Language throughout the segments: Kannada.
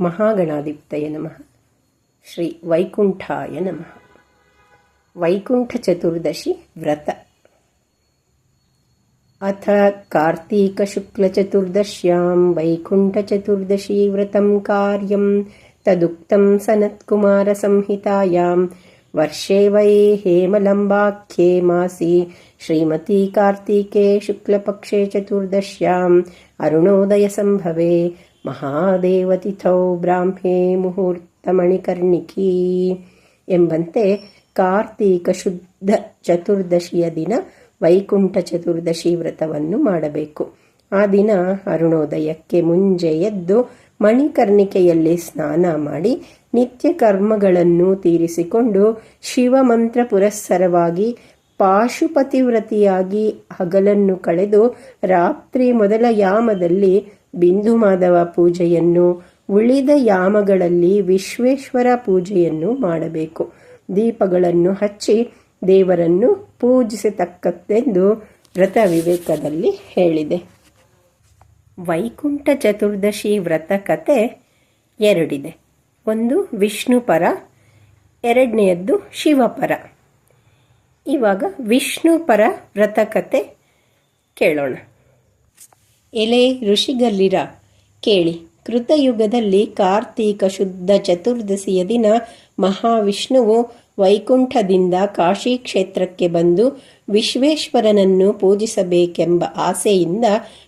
महागणाधिपतये नमः. श्रीवैकुण्ठाय नमः. वैकुण्ठचतुर्दशी व्रत. अथ कार्तीकशुक्लचतुर्दश्यां वैकुण्ठचतुर्दशी व्रतं कार्यं तदुक्तं सनत्कुमारसंहितायां वर्षे वै हेमलम्बाख्ये मासि श्रीमती कार्तीके शुक्लपक्षे चतुर्दश्याम् अरुणोदयसम्भवे ಮಹಾದೇವತಿಥೌ ಮುಹೂರ್ತ ಮಣಿಕರ್ಣಿಕಿ ಎಂಬಂತೆ ಕಾರ್ತೀಕ ಶುದ್ಧ ಚತುರ್ದಶಿಯ ದಿನ ವೈಕುಂಠ ಚತುರ್ದಶಿ ವ್ರತವನ್ನು ಮಾಡಬೇಕು. ಆ ದಿನ ಅರುಣೋದಯಕ್ಕೆ ಮುಂಜೆ ಎದ್ದು ಮಣಿಕರ್ಣಿಕೆಯಲ್ಲಿ ಸ್ನಾನ ಮಾಡಿ ನಿತ್ಯ ಕರ್ಮಗಳನ್ನು ತೀರಿಸಿಕೊಂಡು ಶಿವಮಂತ್ರ ಪುರಸ್ಸರವಾಗಿ ಪಾಶುಪತಿವ್ರತಿಯಾಗಿ ಹಗಲನ್ನು ಕಳೆದು ರಾತ್ರಿ ಮೊದಲ ಯಾಮದಲ್ಲಿ ಬಿಂದು ಮಾಧವ ಪೂಜೆಯನ್ನು, ಉಳಿದ ಯಾಮಗಳಲ್ಲಿ ವಿಶ್ವೇಶ್ವರ ಪೂಜೆಯನ್ನು ಮಾಡಬೇಕು. ದೀಪಗಳನ್ನು ಹಚ್ಚಿ ದೇವರನ್ನು ಪೂಜಿಸತಕ್ಕದ್ದೆಂದು ವ್ರತ ವಿವೇಕದಲ್ಲಿ ಹೇಳಿದೆ. ವೈಕುಂಠ ಚತುರ್ದಶಿ ವ್ರತ ಕತೆ ಎರಡಿದೆ. ಒಂದು ವಿಷ್ಣು ಪರ, ಎರಡನೆಯದ್ದು ಶಿವಪರ. ಇವಾಗ ವಿಷ್ಣು ಪರ ವ್ರತಕತೆ ಕೇಳೋಣ. ಎಲೆ ಋಷಿಗಲ್ಲಿರ? ಕೇಳಿ. ಕೃತಯುಗದಲ್ಲಿ ಕಾರ್ತೀಕ ಶುದ್ಧ ಚತುರ್ದಶಿಯ ದಿನ ಮಹಾವಿಷ್ಣುವು ವೈಕುಂಠದಿಂದ ಕಾಶಿ ಕ್ಷೇತ್ರಕ್ಕೆ ಬಂದು ವಿಶ್ವೇಶ್ವರನನ್ನು ಪೂಜಿಸಬೇಕೆಂಬ ಆಸೆಯಿಂದ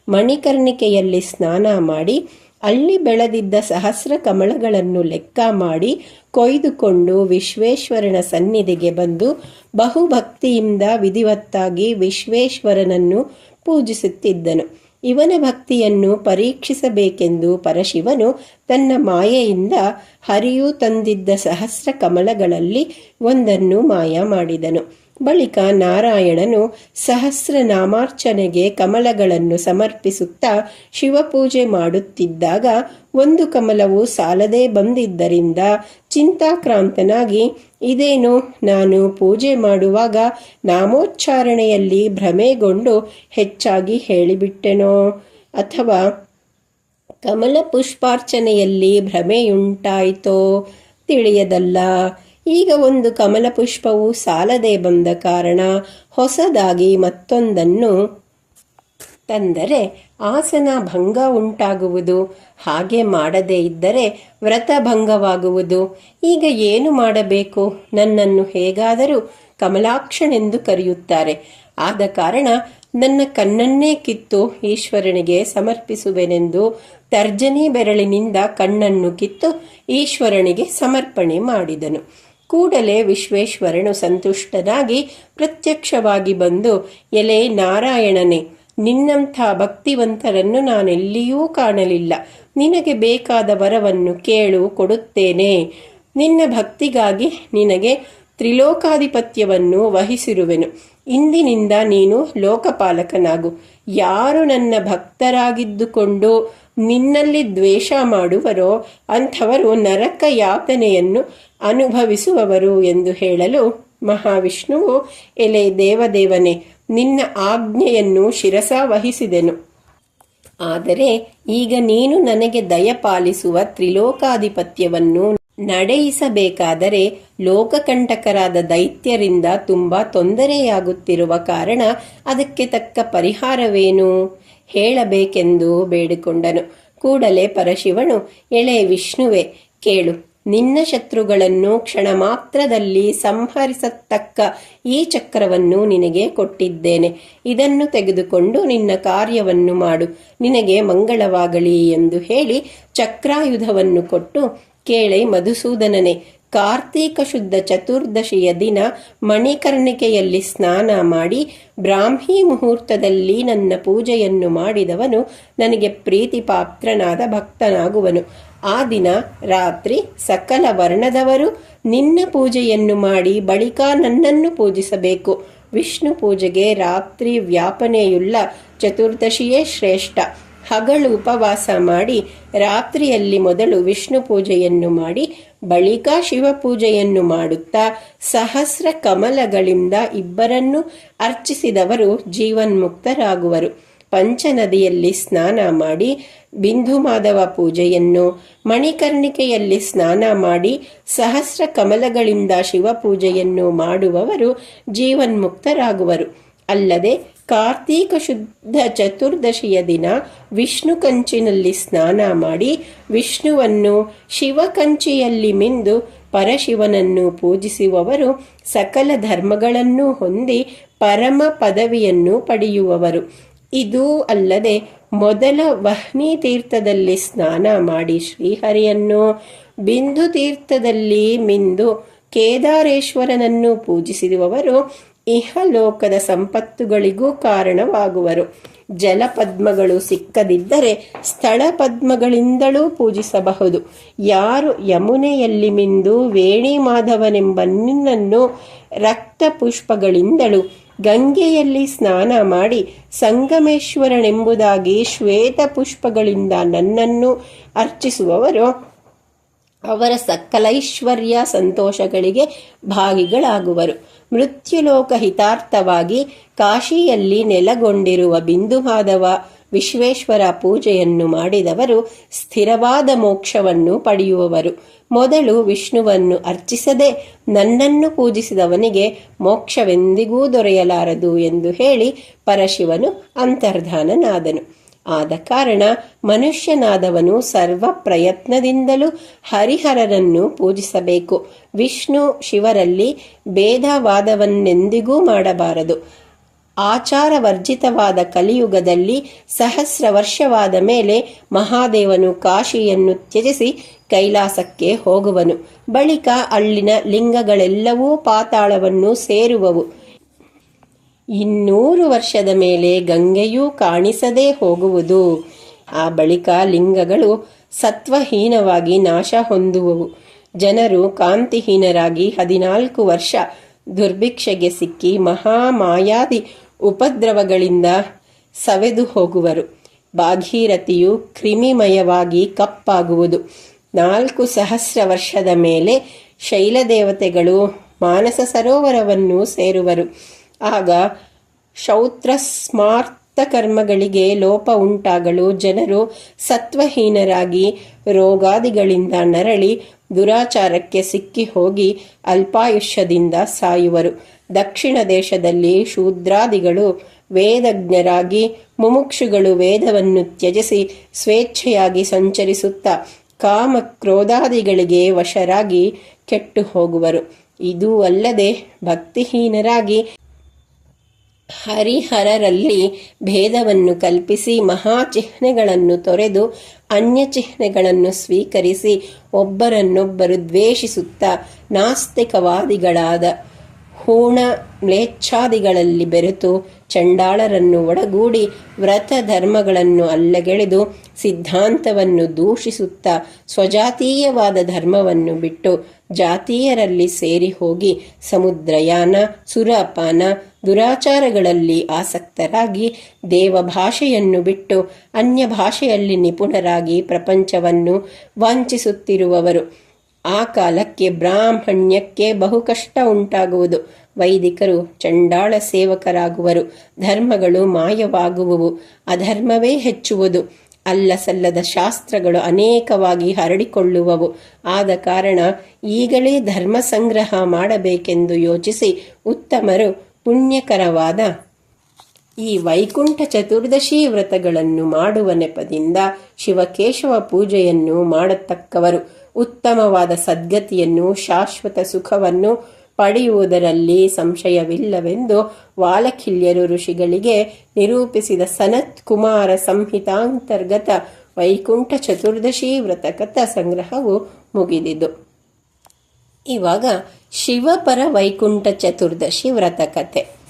ಮಣಿಕರ್ಣಿಕೆಯಲ್ಲಿ ಸ್ನಾನ ಮಾಡಿ, ಅಲ್ಲಿ ಬೆಳೆದಿದ್ದ ಸಹಸ್ರ ಕಮಲಗಳನ್ನು ಲೆಕ್ಕ ಮಾಡಿ ಕೊಯ್ದುಕೊಂಡು ವಿಶ್ವೇಶ್ವರನ ಸನ್ನಿಧಿಗೆ ಬಂದು ಬಹುಭಕ್ತಿಯಿಂದ ವಿಧಿವತ್ತಾಗಿ ವಿಶ್ವೇಶ್ವರನನ್ನು ಪೂಜಿಸುತ್ತಿದ್ದನು. ಇವನ ಭಕ್ತಿಯನ್ನು ಪರೀಕ್ಷಿಸಬೇಕೆಂದು ಪರಶಿವನು ತನ್ನ ಮಾಯೆಯಿಂದ ಹರಿಯು ತಂದಿದ್ದ ಸಹಸ್ರ ಕಮಲಗಳಲ್ಲಿ ಒಂದನ್ನು ಮಾಯ ಮಾಡಿದನು. ಬಳಿಕ ನಾರಾಯಣನು ಸಹಸ್ರ ನಾಮಾರ್ಚನೆಗೆ ಕಮಲಗಳನ್ನು ಸಮರ್ಪಿಸುತ್ತಾ ಶಿವಪೂಜೆ ಮಾಡುತ್ತಿದ್ದಾಗ ಒಂದು ಕಮಲವು ಸಾಲದೇ ಬಂದಿದ್ದರಿಂದ ಚಿಂತಾಕ್ರಾಂತನಾಗಿ, ಇದೇನು? ನಾನು ಪೂಜೆ ಮಾಡುವಾಗ ನಾಮೋಚ್ಚಾರಣೆಯಲ್ಲಿ ಭ್ರಮೆಗೊಂಡು ಹೆಚ್ಚಾಗಿ ಹೇಳಿಬಿಟ್ಟೆನೋ? ಅಥವಾ ಕಮಲ ಪುಷ್ಪಾರ್ಚನೆಯಲ್ಲಿ ಭ್ರಮೆಯುಂಟಾಯಿತೋ? ತಿಳಿಯದಲ್ಲ. ಈಗ ಒಂದು ಕಮಲ ಪುಷ್ಪವು ಸಾಲದೆ ಬಂದ ಕಾರಣ ಹೊಸದಾಗಿ ಮತ್ತೊಂದನ್ನು ತಂದರೆ ಆಸನ ಭಂಗ ಉಂಟಾಗುವುದು. ಹಾಗೆ ಮಾಡದೇ ಇದ್ದರೆ ವ್ರತ ಭಂಗವಾಗುವುದು. ಈಗ ಏನು ಮಾಡಬೇಕು? ನನ್ನನ್ನು ಹೇಗಾದರೂ ಕಮಲಾಕ್ಷನೆಂದು ಕರೆಯುತ್ತಾರೆ. ಆದ ಕಾರಣ ನನ್ನ ಕಣ್ಣನ್ನೇ ಕಿತ್ತು ಈಶ್ವರನಿಗೆ ಸಮರ್ಪಿಸುವೆನೆಂದು ತರ್ಜನಿ ಬೆರಳಿನಿಂದ ಕಣ್ಣನ್ನು ಕಿತ್ತು ಈಶ್ವರನಿಗೆ ಸಮರ್ಪಣೆ ಮಾಡಿದನು. ಕೂಡಲೇ ವಿಶ್ವೇಶ್ವರನು ಸಂತುಷ್ಟನಾಗಿ ಪ್ರತ್ಯಕ್ಷವಾಗಿ ಬಂದು, ಎಲೆ ನಾರಾಯಣನೇ, ನಿನ್ನಂಥ ಭಕ್ತಿವಂತರನ್ನು ನಾನೆಲ್ಲಿಯೂ ಕಾಣಲಿಲ್ಲ. ನಿನಗೆ ಬೇಕಾದ ವರವನ್ನು ಕೇಳು, ಕೊಡುತ್ತೇನೆ. ನಿನ್ನ ಭಕ್ತಿಗಾಗಿ ನಿನಗೆ ತ್ರಿಲೋಕಾಧಿಪತ್ಯವನ್ನು ವಹಿಸಿರುವೆನು. ಇಂದಿನಿಂದ ನೀನು ಲೋಕಪಾಲಕನಾಗು. ಯಾರು ನನ್ನ ಭಕ್ತರಾಗಿದ್ದುಕೊಂಡು ನಿನ್ನಲ್ಲಿ ದ್ವೇಷ ಮಾಡುವರೋ, ಅಂಥವರು ನರಕ ಯಾತನೆಯನ್ನು ಅನುಭವಿಸುವವರು ಎಂದು ಹೇಳಲು ಮಹಾವಿಷ್ಣುವು, ಎಲೆ ದೇವದೇವನೇ, ನಿನ್ನ ಆಜ್ಞೆಯನ್ನು ಶಿರಸ ವಹಿಸಿದೆನು. ಆದರೆ ಈಗ ನೀನು ನನಗೆ ದಯಪಾಲಿಸುವ ತ್ರಿಲೋಕಾಧಿಪತ್ಯವನ್ನು ನಡೆಯಿಸಬೇಕಾದರೆ ಲೋಕಕಂಟಕರಾದ ದೈತ್ಯರಿಂದ ತುಂಬಾ ತೊಂದರೆಯಾಗುತ್ತಿರುವ ಕಾರಣ ಅದಕ್ಕೆ ತಕ್ಕ ಪರಿಹಾರವೇನು? ಹೇಳಬೇಕೆಂದು ಬೇಡಿಕೊಂಡನು. ಕೂಡಲೇ ಪರಶಿವನು, ಎಳೆ ವಿಷ್ಣುವೆ, ಕೇಳು. ನಿನ್ನ ಶತ್ರುಗಳನ್ನು ಕ್ಷಣ ಮಾತ್ರದಲ್ಲಿ ಸಂಹರಿಸತಕ್ಕ ಈ ಚಕ್ರವನ್ನು ನಿನಗೆ ಕೊಟ್ಟಿದ್ದೇನೆ. ಇದನ್ನು ತೆಗೆದುಕೊಂಡು ನಿನ್ನ ಕಾರ್ಯವನ್ನು ಮಾಡು. ನಿನಗೆ ಮಂಗಳವಾಗಲಿ ಎಂದು ಹೇಳಿ ಚಕ್ರಾಯುಧವನ್ನು ಕೊಟ್ಟು ಕೇಳೆ ಮಧುಸೂದನನೆ, ಕಾರ್ತೀಕ ಶುದ್ಧ ಚತುರ್ದಶಿಯ ದಿನ ಮಣಿಕರ್ಣಿಕೆಯಲ್ಲಿ ಸ್ನಾನ ಮಾಡಿ ಬ್ರಾಹ್ಮಿ ಮುಹೂರ್ತದಲ್ಲಿ ನನ್ನ ಪೂಜೆಯನ್ನು ಮಾಡಿದವನು ನನಗೆ ಪ್ರೀತಿ ಪಾತ್ರನಾದ ಭಕ್ತನಾಗುವನು. ಆ ದಿನ ರಾತ್ರಿ ಸಕಲ ವರ್ಣದವರು ನಿನ್ನ ಪೂಜೆಯನ್ನು ಮಾಡಿ ಬಳಿಕ ನನ್ನನ್ನು ಪೂಜಿಸಬೇಕು. ವಿಷ್ಣು ಪೂಜೆಗೆ ರಾತ್ರಿ ವ್ಯಾಪನೆಯುಳ್ಳ ಚತುರ್ದಶಿಯೇ ಶ್ರೇಷ್ಠ. ಹಗಲು ಉಪವಾಸ ಮಾಡಿ ರಾತ್ರಿಯಲ್ಲಿ ಮೊದಲು ವಿಷ್ಣು ಪೂಜೆಯನ್ನು ಮಾಡಿ ಬಳಿಕ ಶಿವ ಪೂಜೆಯನ್ನು ಮಾಡುತ್ತಾ ಸಹಸ್ರ ಕಮಲಗಳಿಂದ ಇಬ್ಬರನ್ನು ಅರ್ಚಿಸಿದವರು ಜೀವನ್ಮುಕ್ತರಾಗುವರು. ಪಂಚನದಿಯಲ್ಲಿ ಸ್ನಾನ ಮಾಡಿ ಬಿಂದು ಮಾಧವ ಪೂಜೆಯನ್ನು, ಮಣಿಕರ್ಣಿಕೆಯಲ್ಲಿ ಸ್ನಾನ ಮಾಡಿ ಸಹಸ್ರ ಕಮಲಗಳಿಂದ ಶಿವ ಪೂಜೆಯನ್ನು ಮಾಡುವವರು ಜೀವನ್ಮುಕ್ತರಾಗುವರು. ಅಲ್ಲದೆ ಕಾರ್ತೀಕ ಶುದ್ಧ ಚತುರ್ದಶಿಯ ದಿನ ವಿಷ್ಣು ಕಂಚಿನಲ್ಲಿ ಸ್ನಾನ ಮಾಡಿ ವಿಷ್ಣುವನ್ನು ಶಿವಕಂಚಿಯಲ್ಲಿ ಮಿಂದು ಪರಶಿವನನ್ನು ಪೂಜಿಸುವವರು ಸಕಲ ಧರ್ಮಗಳನ್ನು ಹೊಂದಿ ಪರಮ ಪದವಿಯನ್ನು ಪಡೆಯುವವರು. ಇದೂ ಅಲ್ಲದೆ ಮೊದಲ ವಹ್ನಿ ತೀರ್ಥದಲ್ಲಿ ಸ್ನಾನ ಮಾಡಿ ಶ್ರೀಹರಿಯನ್ನು ಬಿಂದು ತೀರ್ಥದಲ್ಲಿ ಮಿಂದು ಕೇದಾರೇಶ್ವರನನ್ನು ಪೂಜಿಸಿರುವವರು ಇಹಲೋಕದ ಸಂಪತ್ತುಗಳಿಗೂ ಕಾರಣವಾಗುವರು. ಜಲಪದ್ಮಗಳು ಸಿಕ್ಕದಿದ್ದರೆ ಸ್ಥಳ ಪದ್ಮಗಳಿಂದಲೂ ಪೂಜಿಸಬಹುದು. ಯಾರು ಯಮುನೆಯಲ್ಲಿ ಮಿಂದು ವೇಣಿ ಮಾಧವನೆಂಬ ನಿನ್ನನ್ನು ರಕ್ತ ಪುಷ್ಪಗಳಿಂದಲೂ ಗಂಗೆಯಲ್ಲಿ ಸ್ನಾನ ಮಾಡಿ ಸಂಗಮೇಶ್ವರನೆಂಬುದಾಗಿ ಶ್ವೇತ ಪುಷ್ಪಗಳಿಂದ ನನ್ನನ್ನು ಅರ್ಚಿಸುವವರು. ಅವರ ಸಕಲೈಶ್ವರ್ಯ ಸಂತೋಷಗಳಿಗೆ ಭಾಗಿಗಳಾಗುವರು. ಮೃತ್ಯುಲೋಕ ಹಿತಾರ್ಥವಾಗಿ ಕಾಶಿಯಲ್ಲಿ ನೆಲೆಗೊಂಡಿರುವ ಬಿಂದುಮಾಧವ ವಿಶ್ವೇಶ್ವರ ಪೂಜೆಯನ್ನು ಮಾಡಿದವರು ಸ್ಥಿರವಾದ ಮೋಕ್ಷವನ್ನು ಪಡೆಯುವವರು. ಮೊದಲು ವಿಷ್ಣುವನ್ನು ಅರ್ಚಿಸದೆ ನನ್ನನ್ನು ಪೂಜಿಸಿದವನಿಗೆ ಮೋಕ್ಷವೆಂದಿಗೂ ದೊರೆಯಲಾರದು ಎಂದು ಹೇಳಿ ಪರಶಿವನು ಅಂತರ್ಧಾನನಾದನು. ಆದ ಕಾರಣ ಮನುಷ್ಯನಾದವನು ಸರ್ವ ಪ್ರಯತ್ನದಿಂದಲೂ ಹರಿಹರರನ್ನು ಪೂಜಿಸಬೇಕು. ವಿಷ್ಣು ಶಿವರಲ್ಲಿ ಭೇದವಾದವನ್ನೆಂದಿಗೂ ಮಾಡಬಾರದು. ಆಚಾರವರ್ಜಿತವಾದ ಕಲಿಯುಗದಲ್ಲಿ ಸಹಸ್ರ ವರ್ಷವಾದ ಮೇಲೆ ಮಹಾದೇವನು ಕಾಶಿಯನ್ನು ತ್ಯಜಿಸಿ ಕೈಲಾಸಕ್ಕೆ ಹೋಗುವನು. ಬಳಿಕ ಅಲ್ಲಿನ ಲಿಂಗಗಳೆಲ್ಲವೂ ಪಾತಾಳವನ್ನು ಸೇರುವವು. ಇನ್ನೂರು ವರ್ಷದ ಮೇಲೆ ಗಂಗೆಯೂ ಕಾಣಿಸದೇ ಹೋಗುವುದು. ಆ ಬಳಿಕ ಲಿಂಗಗಳು ಸತ್ವಹೀನವಾಗಿ ನಾಶ ಹೊಂದುವವು. ಜನರು ಕಾಂತಿಹೀನರಾಗಿ ಹದಿನಾಲ್ಕು ವರ್ಷ ದುರ್ಭಿಕ್ಷೆಗೆ ಸಿಕ್ಕಿ ಮಹಾಮಾಯಾದಿ ಉಪದ್ರವಗಳಿಂದ ಸವೆದು ಹೋಗುವರು. ಭಾಗೀರಥಿಯು ಕ್ರಿಮಿಮಯವಾಗಿ ಕಪ್ಪಾಗುವುದು. ನಾಲ್ಕು ಸಹಸ್ರ ವರ್ಷದ ಮೇಲೆ ಶೈಲದೇವತೆಗಳು ಮಾನಸ ಸರೋವರವನ್ನು ಸೇರುವರು. ಆಗ ಶೌತ್ರ ಸ್ಮಾರ್ಥ ಕರ್ಮಗಳಿಗೆ ಲೋಪ ಉಂಟಾಗಲು ಜನರು ಸತ್ವಹೀನರಾಗಿ ರೋಗಾದಿಗಳಿಂದ ನರಳಿ ದುರಾಚಾರಕ್ಕೆ ಸಿಕ್ಕಿ ಹೋಗಿ ಅಲ್ಪಾಯುಷ್ಯದಿಂದ ಸಾಯುವರು. ದಕ್ಷಿಣ ದೇಶದಲ್ಲಿ ಶೂದ್ರಾದಿಗಳು ವೇದಜ್ಞರಾಗಿ ಮುಮುಕ್ಷುಗಳು ವೇದವನ್ನು ತ್ಯಜಿಸಿ ಸ್ವೇಚ್ಛೆಯಾಗಿ ಸಂಚರಿಸುತ್ತಾ ಕಾಮ ಕ್ರೋಧಾದಿಗಳಿಗೆ ವಶರಾಗಿ ಕೆಟ್ಟು ಹೋಗುವರು ಇದೂ ಅಲ್ಲದೆ ಭಕ್ತಿಹೀನರಾಗಿ ಹರಿಹರರಲ್ಲಿ ಭೇದವನ್ನು ಕಲ್ಪಿಸಿ ಮಹಾ ಚಿಹ್ನೆಗಳನ್ನು ತೊರೆದು ಅನ್ಯ ಚಿಹ್ನೆಗಳನ್ನು ಸ್ವೀಕರಿಸಿ ಒಬ್ಬರನ್ನೊಬ್ಬರು ದ್ವೇಷಿಸುತ್ತಾ ನಾಸ್ತಿಕವಾದಿಗಳಾದ ಹೂಣ ಮ್ಲೇಚ್ಛಾದಿಗಳಲ್ಲಿ ಬೆರೆತು ಚಂಡಾಳರನ್ನು ಒಡಗೂಡಿ ವ್ರತ ಧರ್ಮಗಳನ್ನು ಅಲ್ಲಗೆಳೆದು ಸಿದ್ಧಾಂತವನ್ನು ದೂಷಿಸುತ್ತಾ ಸ್ವಜಾತೀಯವಾದ ಧರ್ಮವನ್ನು ಬಿಟ್ಟು ಜಾತೀಯರಲ್ಲಿ ಸೇರಿ ಹೋಗಿ ಸಮುದ್ರಯಾನ, ಸುರಪಾನ, ದುರಾಚಾರಗಳಲ್ಲಿ ಆಸಕ್ತರಾಗಿ ದೇವ ಭಾಷೆಯನ್ನು ಬಿಟ್ಟು ಅನ್ಯ ಭಾಷೆಯಲ್ಲಿ ನಿಪುಣರಾಗಿ ಪ್ರಪಂಚವನ್ನು ವಂಚಿಸುತ್ತಿರುವವರು ಆ ಕಾಲಕ್ಕೆ ಬ್ರಾಹ್ಮಣ್ಯಕ್ಕೆ ಬಹು ಕಷ್ಟ ಉಂಟಾಗುವುದು. ವೈದಿಕರು ಚಂಡಾಳ ಸೇವಕರಾಗುವರು. ಧರ್ಮಗಳು ಮಾಯವಾಗುವುವು. ಅಧರ್ಮವೇ ಹೆಚ್ಚುವುದು. ಅಲ್ಲ ಸಲ್ಲದ ಶಾಸ್ತ್ರಗಳು ಅನೇಕವಾಗಿ ಹರಡಿಕೊಳ್ಳುವವು. ಆದ ಕಾರಣ ಈಗಲೇ ಧರ್ಮ ಸಂಗ್ರಹ ಮಾಡಬೇಕೆಂದು ಯೋಚಿಸಿ ಉತ್ತಮರು ಪುಣ್ಯಕರವಾದ ಈ ವೈಕುಂಠ ಚತುರ್ದಶಿ ವ್ರತಗಳನ್ನು ಮಾಡುವ ನೆಪದಿಂದ ಶಿವಕೇಶವ ಪೂಜೆಯನ್ನು ಮಾಡತಕ್ಕವರು. ಉತ್ತಮವಾದ ಸದ್ಗತಿಯನ್ನು ಶಾಶ್ವತ ಸುಖವನ್ನು ಪಡೆಯುವುದರಲ್ಲಿ ಸಂಶಯವಿಲ್ಲವೆಂದು ವಾಲಖಿಲ್ಯರು ಋಷಿಗಳಿಗೆ ನಿರೂಪಿಸಿದ ಸನತ್ ಕುಮಾರ ಸಂಹಿತಾಂತರ್ಗತ ವೈಕುಂಠ ಚತುರ್ದಶಿ ವ್ರತಕಥ ಸಂಗ್ರಹವು ಮುಗಿದಿದು. ಇವಾಗ ಶಿವಪರ ವೈಕುಂಠ ಚತುರ್ದಶಿ ವ್ರತಕಥೆ.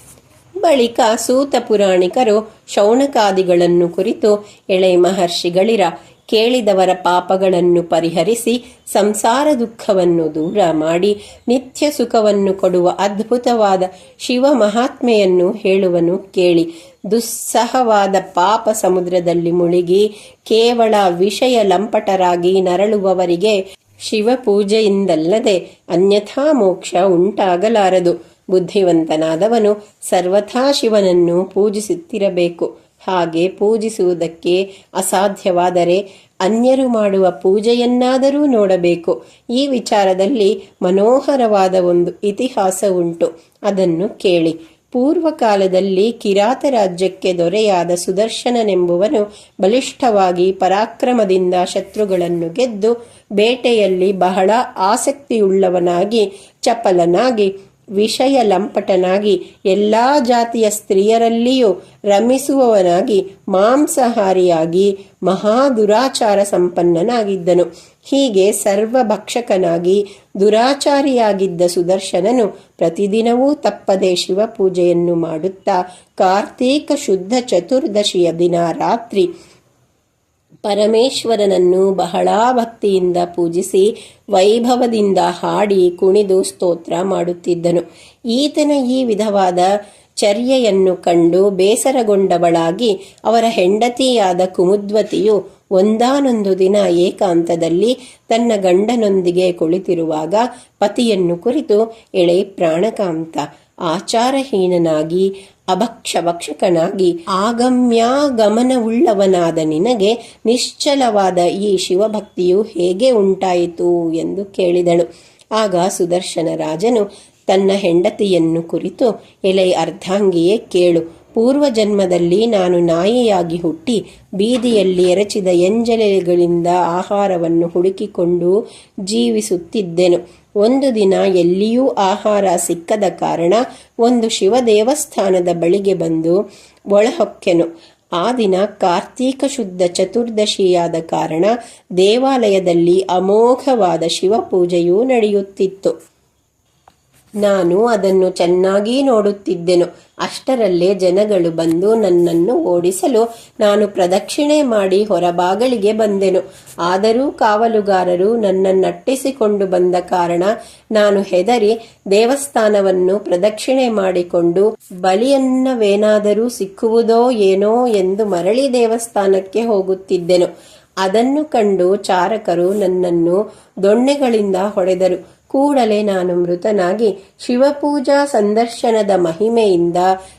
ಬಳಿಕ ಸೂತ ಪುರಾಣಿಕರು ಶೌನಕಾದಿಗಳನ್ನು ಕುರಿತು ಎಳೆ ಮಹರ್ಷಿಗಳಿರ ಕೇಳಿದವರ ಪಾಪಗಳನ್ನು ಪರಿಹರಿಸಿ ಸಂಸಾರ ದುಃಖವನ್ನು ದೂರ ಮಾಡಿ ನಿತ್ಯ ಸುಖವನ್ನು ಕೊಡುವ ಅದ್ಭುತವಾದ ಶಿವ ಮಹಾತ್ಮೆಯನ್ನು ಹೇಳುವನು ಕೇಳಿ. ದುಸ್ಸಹವಾದ ಪಾಪ ಸಮುದ್ರದಲ್ಲಿ ಮುಳುಗಿ ಕೇವಲ ವಿಷಯ ಲಂಪಟರಾಗಿ ನರಳುವವರಿಗೆ ಶಿವ ಪೂಜೆಯಿಂದಲ್ಲದೆ ಅನ್ಯಥಾ ಮೋಕ್ಷ ಉಂಟಾಗಲಾರದು. ಬುದ್ಧಿವಂತನಾದವನು ಸರ್ವಥಾ ಶಿವನನ್ನು ಪೂಜಿಸುತ್ತಿರಬೇಕು. ಹಾಗೆ ಪೂಜಿಸುವುದಕ್ಕೆ ಅಸಾಧ್ಯವಾದರೆ ಅನ್ಯರು ಮಾಡುವ ಪೂಜೆಯನ್ನಾದರೂ ನೋಡಬೇಕು. ಈ ವಿಚಾರದಲ್ಲಿ ಮನೋಹರವಾದ ಒಂದು ಇತಿಹಾಸ ಉಂಟು. ಅದನ್ನು ಕೇಳಿ. ಪೂರ್ವ ಕಾಲದಲ್ಲಿ ಕಿರಾತ ರಾಜ್ಯಕ್ಕೆ ದೊರೆಯಾದ ಸುದರ್ಶನನೆಂಬುವನು ಬಲಿಷ್ಠವಾಗಿ ಪರಾಕ್ರಮದಿಂದ ಶತ್ರುಗಳನ್ನು ಗೆದ್ದು, ಬೇಟೆಯಲ್ಲಿ ಬಹಳ ಆಸಕ್ತಿಯುಳ್ಳವನಾಗಿ, ಚಪಲನಾಗಿ ವಿಷಯ ಲಂಪಟನಾಗಿ ಎಲ್ಲ ಜಾತಿಯ ಸ್ತ್ರೀಯರಲ್ಲಿಯೂ ರಮಿಸುವವನಾಗಿ ಮಾಂಸಹಾರಿಯಾಗಿ ಮಹಾ ದುರಾಚಾರ ಸಂಪನ್ನನಾಗಿದ್ದನು. ಹೀಗೆ ಸರ್ವಭಕ್ಷಕನಾಗಿ ದುರಾಚಾರಿಯಾಗಿದ್ದ ಸುದರ್ಶನನು ಪ್ರತಿದಿನವೂ ತಪ್ಪದೆ ಶಿವಪೂಜೆಯನ್ನು ಮಾಡುತ್ತಾ ಕಾರ್ತೀಕ ಶುದ್ಧ ಚತುರ್ದಶಿಯ ದಿನ ರಾತ್ರಿ ಪರಮೇಶ್ವರನನ್ನು ಬಹಳ ಭಕ್ತಿಯಿಂದ ಪೂಜಿಸಿ ವೈಭವದಿಂದ ಹಾಡಿ ಕುಣಿದು ಸ್ತೋತ್ರ ಮಾಡುತ್ತಿದ್ದನು. ಈತನ ಈ ವಿಧವಾದ ಚರ್ಯೆಯನ್ನು ಕಂಡು ಬೇಸರಗೊಂಡವಳಾಗಿ ಅವರ ಹೆಂಡತಿಯಾದ ಕುಮುದ್ವತಿಯು ಒಂದಾನೊಂದು ದಿನ ಏಕಾಂತದಲ್ಲಿ ತನ್ನ ಗಂಡನೊಂದಿಗೆ ಕುಳಿತಿರುವಾಗ ಪತಿಯನ್ನು ಕುರಿತು ಎಳೆ ಪ್ರಾಣಕಾಂತ ಆಚಾರಹೀನನಾಗಿ, ಅಭಕ್ಷಭಕ್ಷಕನಾಗಿ, ಆಗಮ್ಯಾಗಮನವುಳ್ಳವನಾದ ನಿನಗೆ ನಿಶ್ಚಲವಾದ ಈ ಶಿವಭಕ್ತಿಯು ಹೇಗೆ ಉಂಟಾಯಿತು ಎಂದು ಕೇಳಿದಳು. ಆಗ ಸುದರ್ಶನ ರಾಜನು ತನ್ನ ಹೆಂಡತಿಯನ್ನು ಕುರಿತು, ಎಲೆ ಅರ್ಧಾಂಗಿಯೇ ಕೇಳು ಪೂರ್ವ ಜನ್ಮದಲ್ಲಿ ನಾನು ನಾಯಿಯಾಗಿ ಹುಟ್ಟಿ, ಬೀದಿಯಲ್ಲಿ ಎರಚಿದ ಎಂಜಲೆಗಳಿಂದ ಆಹಾರವನ್ನು ಹುಡುಕಿಕೊಂಡು ಜೀವಿಸುತ್ತಿದ್ದೆನು. ಒಂದು ದಿನ ಎಲ್ಲಿಯೂ ಆಹಾರ ಸಿಕ್ಕದ ಕಾರಣ ಒಂದು ಶಿವ ದೇವಸ್ಥಾನದ ಬಳಿಗೆ ಬಂದು ಒಳಹೊಕ್ಕೆನು. ಆ ದಿನ ಕಾರ್ತೀಕ ಶುದ್ಧ ಚತುರ್ದಶಿಯಾದ ಕಾರಣ ದೇವಾಲಯದಲ್ಲಿ ಅಮೋಘವಾದ ಶಿವಪೂಜೆಯೂ ನಡೆಯುತ್ತಿತ್ತು. ನಾನು ಅದನ್ನು ಚೆನ್ನಾಗಿ ನೋಡುತ್ತಿದ್ದೆನು. ಅಷ್ಟರಲ್ಲೇ ಜನಗಳು ಬಂದು ನನ್ನನ್ನು ಓಡಿಸಲು ನಾನು ಪ್ರದಕ್ಷಿಣೆ ಮಾಡಿ ಹೊರಬಾಗಳಿಗೆ ಬಂದೆನು. ಆದರೂ ಕಾವಲುಗಾರರು ನನ್ನನ್ನಟ್ಟಿಸಿಕೊಂಡು ಬಂದ ಕಾರಣ ನಾನು ಹೆದರಿ ದೇವಸ್ಥಾನವನ್ನು ಪ್ರದಕ್ಷಿಣೆ ಮಾಡಿಕೊಂಡು ಬಲಿಯನ್ನವೇನಾದರೂ ಸಿಕ್ಕುವುದೋ ಏನೋ ಎಂದು ಮರಳಿ ದೇವಸ್ಥಾನಕ್ಕೆ ಹೋಗುತ್ತಿದ್ದೆನು. ಅದನ್ನು ಕಂಡು ಚಾರಕರು ನನ್ನನ್ನು ದೊಣ್ಣೆಗಳಿಂದ ಹೊಡೆದರು. ಕೂಡಲೇ ನಾನು ಮೃತನಾಗಿ ಶಿವಪೂಜಾ ಸಂದರ್ಶನದ ಮಹಿಮೆಯಿಂದ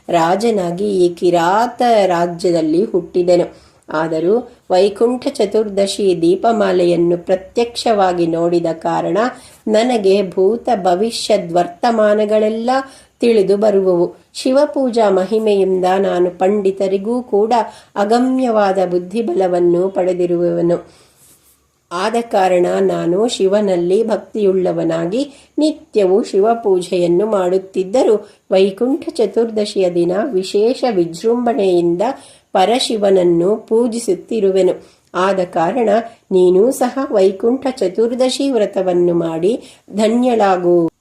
ರಾಜನಾಗಿ ಈ ಕಿರಾತ ರಾಜ್ಯದಲ್ಲಿ ಹುಟ್ಟಿದೆನು. ಆದರೂ ವೈಕುಂಠ ಚತುರ್ದಶಿ ದೀಪಮಾಲೆಯನ್ನು ಪ್ರತ್ಯಕ್ಷವಾಗಿ ನೋಡಿದ ಕಾರಣ ನನಗೆ ಭೂತ ಭವಿಷ್ಯದ್ವರ್ತಮಾನಗಳೆಲ್ಲ ತಿಳಿದು ಬರುವವು. ಶಿವಪೂಜಾ ಮಹಿಮೆಯಿಂದ ನಾನು ಪಂಡಿತರಿಗೂ ಕೂಡ ಅಗಮ್ಯವಾದ ಬುದ್ಧಿಬಲವನ್ನು ಪಡೆದಿರುವವನು ಆದ ಕಾರಣ ನಾನು ಶಿವನಲ್ಲಿ ಭಕ್ತಿಯುಳ್ಳವನಾಗಿ ನಿತ್ಯವೂ ಶಿವಪೂಜೆಯನ್ನು ಮಾಡುತ್ತಿದ್ದರೂ ವೈಕುಂಠ ಚತುರ್ದಶಿಯ ದಿನ ವಿಶೇಷ ವಿಜೃಂಭಣೆಯಿಂದ ಪರಶಿವನನ್ನು ಪೂಜಿಸುತ್ತಿರುವೆನು. ಆದ ಕಾರಣ ನೀನೂ ಸಹ ವೈಕುಂಠ ಚತುರ್ದಶಿ ವ್ರತವನ್ನು ಮಾಡಿ ಧನ್ಯಳಾಗು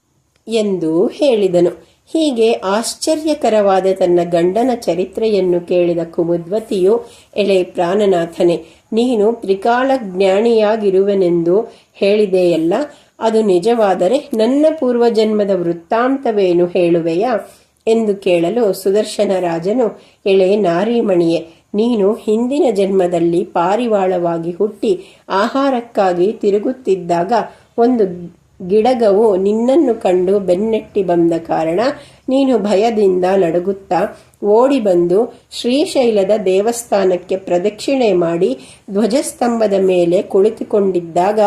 ಎಂದು ಹೇಳಿದನು. ಹೀಗೆ ಆಶ್ಚರ್ಯಕರವಾದ ತನ್ನ ಗಂಡನ ಚರಿತ್ರೆಯನ್ನು ಕೇಳಿದ ಕುಮುದ್ವತಿಯು, ಎಳೆ ಪ್ರಾಣನಾಥನೆ, ನೀನು ತ್ರಿಕಾಲ ಜ್ಞಾನಿಯಾಗಿರುವೆನೆಂದು ಹೇಳಿದೆಯಲ್ಲ, ಅದು ನಿಜವಾದರೆ ನನ್ನ ಪೂರ್ವಜನ್ಮದ ವೃತ್ತಾಂತವೇನು ಹೇಳುವೆಯಾ? ಎಂದು ಕೇಳಲು ಸುದರ್ಶನ ರಾಜನು, ಎಳೆ ನಾರಿಮಣಿಯೇ, ನೀನು ಹಿಂದಿನ ಜನ್ಮದಲ್ಲಿ ಪಾರಿವಾಳವಾಗಿ ಹುಟ್ಟಿ ಆಹಾರಕ್ಕಾಗಿ ತಿರುಗುತ್ತಿದ್ದಾಗ ಒಂದು ಗಿಡಗವು ನಿನ್ನನ್ನು ಕಂಡು ಬೆನ್ನೆಟ್ಟಿ ಬಂದ ಕಾರಣ ನೀನು ಭಯದಿಂದ ನಡುಗುತ್ತಾ ಓಡಿ ಬಂದು ಶ್ರೀಶೈಲದ ದೇವಸ್ಥಾನಕ್ಕೆ ಪ್ರದಕ್ಷಿಣೆ ಮಾಡಿ ಧ್ವಜಸ್ತಂಭದ ಮೇಲೆ ಕುಳಿತುಕೊಂಡಿದ್ದಾಗ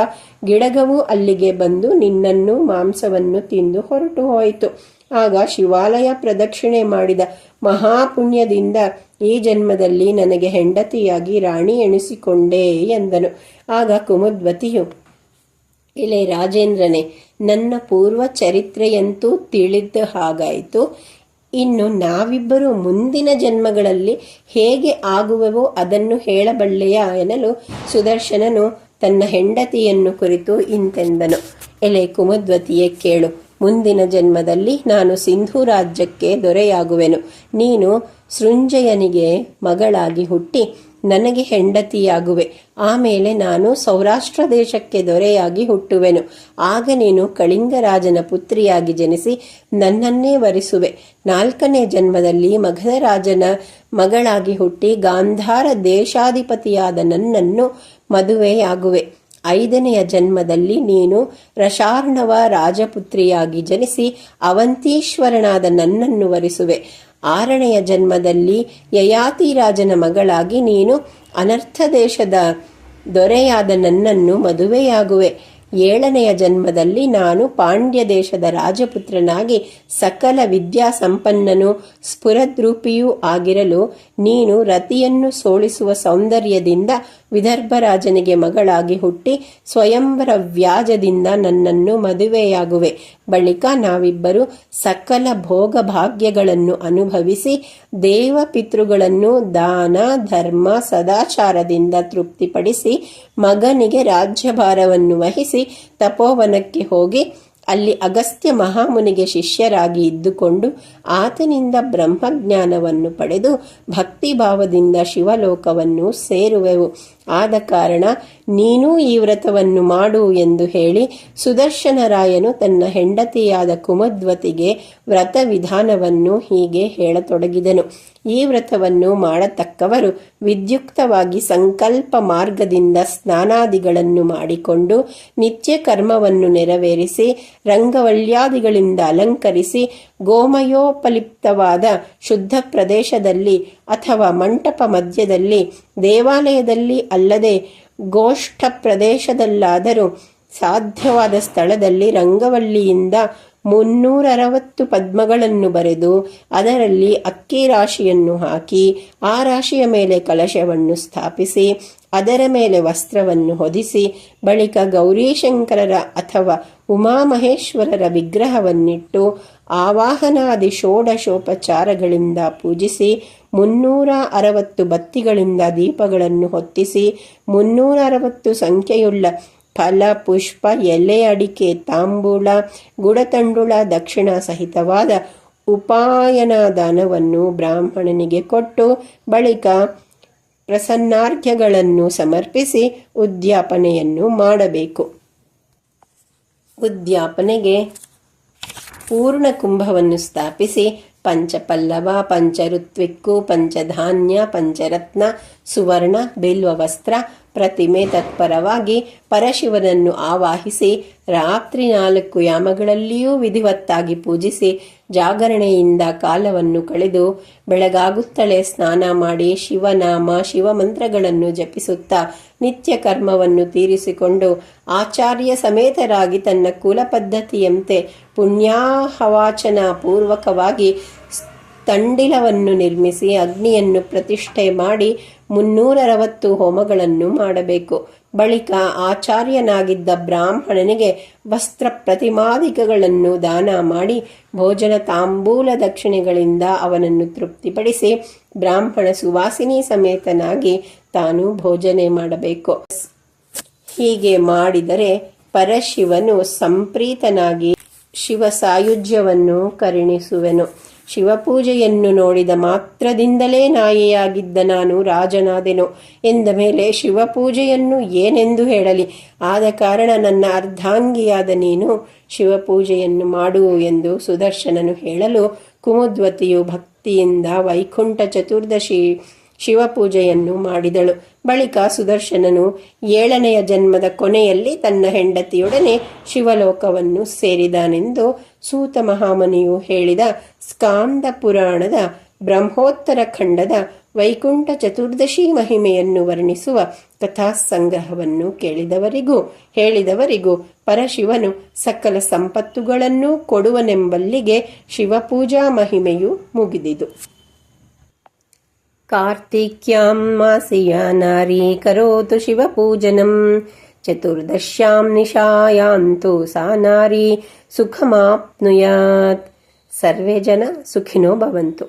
ಗಿಡಗವು ಅಲ್ಲಿಗೆ ಬಂದು ನಿನ್ನನ್ನು ಮಾಂಸವನ್ನು ತಿಂದು ಹೊರಟು ಹೋಯಿತು. ಆಗ ಶಿವಾಲಯ ಪ್ರದಕ್ಷಿಣೆ ಮಾಡಿದ ಮಹಾಪುಣ್ಯದಿಂದ ಈ ಜನ್ಮದಲ್ಲಿ ನನಗೆ ಹೆಂಡತಿಯಾಗಿ ರಾಣಿ ಎಣಿಸಿಕೊಂಡೇ ಎಂದನು. ಆಗ ಕುಮುದ್ವತಿಯು ಇಲೆ ರಾಜೇಂದ್ರನೇ, ನನ್ನ ಪೂರ್ವ ಚರಿತ್ರೆಯಂತೂ ತಿಳಿದ ಹಾಗಾಯಿತು. ಇನ್ನು ನಾವಿಬ್ಬರು ಮುಂದಿನ ಜನ್ಮಗಳಲ್ಲಿ ಹೇಗೆ ಆಗುವೆವೋ ಅದನ್ನು ಹೇಳಬಲ್ಲೆಯ ಎನ್ನಲು ಸುದರ್ಶನನು ತನ್ನ ಹೆಂಡತಿಯನ್ನು ಕುರಿತು ಇಂತೆಂದನು. ಎಲೆ ಕುಮದ್ವತಿಯೇ ಕೇಳು, ಮುಂದಿನ ಜನ್ಮದಲ್ಲಿ ನಾನು ಸಿಂಧು ರಾಜ್ಯಕ್ಕೆ ದೊರೆಯಾಗುವೆನು. ನೀನು ಸೃಂಜಯನಿಗೆ ಮಗಳಾಗಿ ಹುಟ್ಟಿ ನನಗೆ ಹೆಂಡತಿಯಾಗುವೆ. ಆಮೇಲೆ ನಾನು ಸೌರಾಷ್ಟ್ರ ದೇಶಕ್ಕೆ ದೊರೆಯಾಗಿ ಹುಟ್ಟುವೆನು. ಆಗ ನೀನು ಕಳಿಂಗರಾಜನ ಪುತ್ರಿಯಾಗಿ ಜನಿಸಿ ನನ್ನನ್ನೇ ವರಿಸುವೆ. ನಾಲ್ಕನೇ ಜನ್ಮದಲ್ಲಿ ಮಗಧರಾಜನ ಮಗಳಾಗಿ ಹುಟ್ಟಿ ಗಾಂಧಾರ ದೇಶಾಧಿಪತಿಯಾದ ನನ್ನನ್ನು ಮದುವೆಯಾಗುವೆ. ಐದನೆಯ ಜನ್ಮದಲ್ಲಿ ನೀನು ರಶಾರ್ಣವ ರಾಜಪುತ್ರಿಯಾಗಿ ಜನಿಸಿ ಅವಂತೀಶ್ವರನಾದ ನನ್ನನ್ನು ವರಿಸುವೆ. ಆರನೆಯ ಜನ್ಮದಲ್ಲಿ ಯಯಾತಿ ರಾಜನ ಮಗಳಾಗಿ ನೀನು ಅನರ್ಥ ದೇಶದ ದೊರೆಯಾದ ನನ್ನನ್ನು ಮದುವೆಯಾಗುವೆ. ಏಳನೆಯ ಜನ್ಮದಲ್ಲಿ ನಾನು ಪಾಂಡ್ಯ ದೇಶದ ರಾಜಪುತ್ರನಾಗಿ ಸಕಲ ವಿದ್ಯಾ ಸಂಪನ್ನನು ಸ್ಫುರದ್ರೂಪಿಯೂ ಆಗಿರಲು ನೀನು ರತಿಯನ್ನು ಸೋಳಿಸುವ ಸೌಂದರ್ಯದಿಂದ ವಿದರ್ಭ ರಾಜನಿಗೆ ಮಗಳಾಗಿ ಹುಟ್ಟಿ ಸ್ವಯಂವರ ವ್ಯಾಜದಿಂದ ನನ್ನನ್ನು ಮದುವೆಯಾಗುವೆ. ಬಳಿಕ ನಾವಿಬ್ಬರು ಸಕಲ ಭೋಗ ಭಾಗ್ಯಗಳನ್ನು ಅನುಭವಿಸಿ ದೇವ ಪಿತೃಗಳನ್ನು ದಾನ, ಧರ್ಮ, ಸದಾಚಾರದಿಂದ ತೃಪ್ತಿಪಡಿಸಿ ಮಗನಿಗೆ ರಾಜ್ಯಭಾರವನ್ನು ವಹಿಸಿ ತಪೋವನಕ್ಕೆ ಹೋಗಿ ಅಲ್ಲಿ ಅಗಸ್ತ್ಯ ಮಹಾಮುನಿಗೆ ಶಿಷ್ಯರಾಗಿ ಇದ್ದುಕೊಂಡು ಆತನಿಂದ ಬ್ರಹ್ಮಜ್ಞಾನವನ್ನು ಪಡೆದು ಭಕ್ತಿಭಾವದಿಂದ ಶಿವಲೋಕವನ್ನು ಸೇರುವೆವು. ಆದ ಕಾರಣ ನೀನೂ ಈ ವ್ರತವನ್ನು ಮಾಡು ಎಂದು ಹೇಳಿ ಸುದರ್ಶನರಾಯನು ತನ್ನ ಹೆಂಡತಿಯಾದ ಕುಮದ್ವತಿಗೆ ವ್ರತ ವಿಧಾನವನ್ನು ಹೀಗೆ ಹೇಳತೊಡಗಿದನು. ಈ ವ್ರತವನ್ನು ಮಾಡತಕ್ಕವರು ವಿದ್ಯುಕ್ತವಾಗಿ ಸಂಕಲ್ಪ ಮಾರ್ಗದಿಂದ ಸ್ನಾನಾದಿಗಳನ್ನು ಮಾಡಿಕೊಂಡು ನಿತ್ಯ ಕರ್ಮವನ್ನು ನೆರವೇರಿಸಿ ರಂಗವಲ್ಯಾದಿಗಳಿಂದ ಅಲಂಕರಿಸಿ ಗೋಮಯೋಪಲಿಪ್ತವಾದ ಶುದ್ಧ ಪ್ರದೇಶದಲ್ಲಿ ಅಥವಾ ಮಂಟಪ ಮಧ್ಯದಲ್ಲಿ, ದೇವಾಲಯದಲ್ಲಿ ಅಲ್ಲದೆ ಗೋಷ್ಠ ಪ್ರದೇಶದಲ್ಲಾದರೂ ಸಾಧ್ಯವಾದ ಸ್ಥಳದಲ್ಲಿ ರಂಗವಳ್ಳಿಯಿಂದ ಮುನ್ನೂರರವತ್ತು ಪದ್ಮಗಳನ್ನು ಬರೆದು ಅದರಲ್ಲಿ ಅಕ್ಕಿ ರಾಶಿಯನ್ನು ಹಾಕಿ, ಆ ರಾಶಿಯ ಮೇಲೆ ಕಲಶವನ್ನು ಸ್ಥಾಪಿಸಿ, ಅದರ ಮೇಲೆ ವಸ್ತ್ರವನ್ನು ಹೊದಿಸಿ, ಬಳಿಕ ಗೌರಿಶಂಕರರ ಅಥವಾ ಉಮಾಮಹೇಶ್ವರರ ವಿಗ್ರಹವನ್ನಿಟ್ಟು ಆವಾಹನಾದಿ ಷೋಡಶೋಪಚಾರಗಳಿಂದ ಪೂಜಿಸಿ ಮುನ್ನೂರ ಅರವತ್ತು ಬತ್ತಿಗಳಿಂದ ದೀಪಗಳನ್ನು ಹೊತ್ತಿಸಿ ಮುನ್ನೂರ ಅರವತ್ತು ಸಂಖ್ಯೆಯುಳ್ಳ ಫಲ, ಪುಷ್ಪ, ಎಲೆ ಅಡಿಕೆ, ತಾಂಬೂಲ, ಗುಡತಂಡುಳ, ದಕ್ಷಿಣ ಸಹಿತವಾದ ಉಪಾಯನ ದಾನವನ್ನು ಬ್ರಾಹ್ಮಣನಿಗೆ ಕೊಟ್ಟು, ಬಳಿಕ ಪ್ರಸನ್ನಾರ್ಘ್ಯಗಳನ್ನು ಸಮರ್ಪಿಸಿ ಉದ್ಯಾಪನೆಯನ್ನು ಮಾಡಬೇಕು. ಉದ್ಯಾಪನೆಗೆ ಪೂರ್ಣ ಕುಂಭವನ್ನು ಸ್ಥಾಪಿಸಿ ಪಂಚಪಲ್ಲವ ಪಂಚಋತ್ವಿಕ್ಕು ಪಂಚಧಾನ್ಯ ಪಂಚರತ್ನ ಸುವರ್ಣ ಬಿಲ್ವ ವಸ್ತ್ರ ಪ್ರತಿಮೆ ತತ್ಪರವಾಗಿ ಪರಶಿವನನ್ನು ಆವಾಹಿಸಿ ರಾತ್ರಿ ನಾಲ್ಕು ಯಾಮಗಳಲ್ಲಿಯೂ ವಿಧಿವತ್ತಾಗಿ ಪೂಜಿಸಿ ಜಾಗರಣೆಯಿಂದ ಕಾಲವನ್ನು ಕಳೆದು ಬೆಳಗಾಗುತ್ತಲೇ ಸ್ನಾನ ಮಾಡಿ ಶಿವನಾಮ, ಶಿವಮಂತ್ರಗಳನ್ನು ಜಪಿಸುತ್ತಾ ನಿತ್ಯ ಕರ್ಮವನ್ನು ತೀರಿಸಿಕೊಂಡು ಆಚಾರ್ಯ ಸಮೇತರಾಗಿ ತನ್ನ ಕುಲ ಪದ್ಧತಿಯಂತೆ ಪುಣ್ಯಾಹವಾಚನ ಪೂರ್ವಕವಾಗಿ ತಂಡಿಲವನ್ನು ನಿರ್ಮಿಸಿ ಅಗ್ನಿಯನ್ನು ಪ್ರತಿಷ್ಠೆ ಮಾಡಿ ಮುನ್ನೂರರವತ್ತು ಹೋಮಗಳನ್ನು ಮಾಡಬೇಕು. ಬಳಿಕ ಆಚಾರ್ಯನಾಗಿದ್ದ ಬ್ರಾಹ್ಮಣನಿಗೆ ವಸ್ತ್ರ ಪ್ರತಿಮಾದಿಕಗಳನ್ನು ದಾನ ಮಾಡಿ ಭೋಜನ ತಾಂಬೂಲ ದಕ್ಷಿಣೆಗಳಿಂದ ಅವನನ್ನು ತೃಪ್ತಿಪಡಿಸಿ ಬ್ರಾಹ್ಮಣ ಸುವಾಸಿನಿ ಸಮೇತನಾಗಿ ತಾನು ಭೋಜನೆ ಮಾಡಬೇಕು. ಹೀಗೆ ಮಾಡಿದರೆ ಪರಶಿವನು ಸಂಪ್ರೀತನಾಗಿ ಶಿವ ಸಾಯುಜ್ಯವನ್ನು ಕರುಣಿಸುವೆನು. ಶಿವಪೂಜೆಯನ್ನು ನೋಡಿದ ಮಾತ್ರದಿಂದಲೇ ನಾಯಿಯಾಗಿದ್ದ ನಾನು ರಾಜನಾದೆನು. ಎಂದ ಮೇಲೆ ಶಿವಪೂಜೆಯನ್ನು ಏನೆಂದು ಹೇಳಲಿ. ಆದ ಕಾರಣ ನನ್ನ ಅರ್ಧಾಂಗಿಯಾದ ನೀನು ಶಿವಪೂಜೆಯನ್ನು ಮಾಡು ಎಂದು ಸುದರ್ಶನನು ಹೇಳಲು ಕುಮುದ್ವತಿಯು ಭಕ್ತಿಯಿಂದ ವೈಕುಂಠ ಚತುರ್ದಶಿ ಶಿವಪೂಜೆಯನ್ನು ಮಾಡಿದಳು. ಬಳಿಕ ಸುದರ್ಶನನು ಏಳನೆಯ ಜನ್ಮದ ಕೊನೆಯಲ್ಲಿ ತನ್ನ ಹೆಂಡತಿಯೊಡನೆ ಶಿವಲೋಕವನ್ನು ಸೇರಿದಾನೆಂದು ಸೂತ ಮಹಾಮನಿಯು ಹೇಳಿದ ಸ್ಕಾಂದ ಪುರಾಣದ ಬ್ರಹ್ಮೋತ್ತರ ಖಂಡದ ವೈಕುಂಠ ಚತುರ್ದಶಿ ಮಹಿಮೆಯನ್ನು ವರ್ಣಿಸುವ ಕಥಾಸಂಗ್ರಹವನ್ನು ಕೇಳಿದವರಿಗೂ, ಹೇಳಿದವರಿಗೂ ಪರಶಿವನು ಸಕಲ ಸಂಪತ್ತುಗಳನ್ನೂ ಕೊಡುವನೆಂಬಲ್ಲಿಗೆ ಶಿವಪೂಜಾ ಮಹಿಮೆಯು ಮುಗಿದಿದು कार्तिक्यां मासिया नारी करोतु शिवपूजनम् चतुर्दश्यां निशायां तु सा नारी सुखमाप्नुयात् सर्वे जन सुखिनो भवन्तु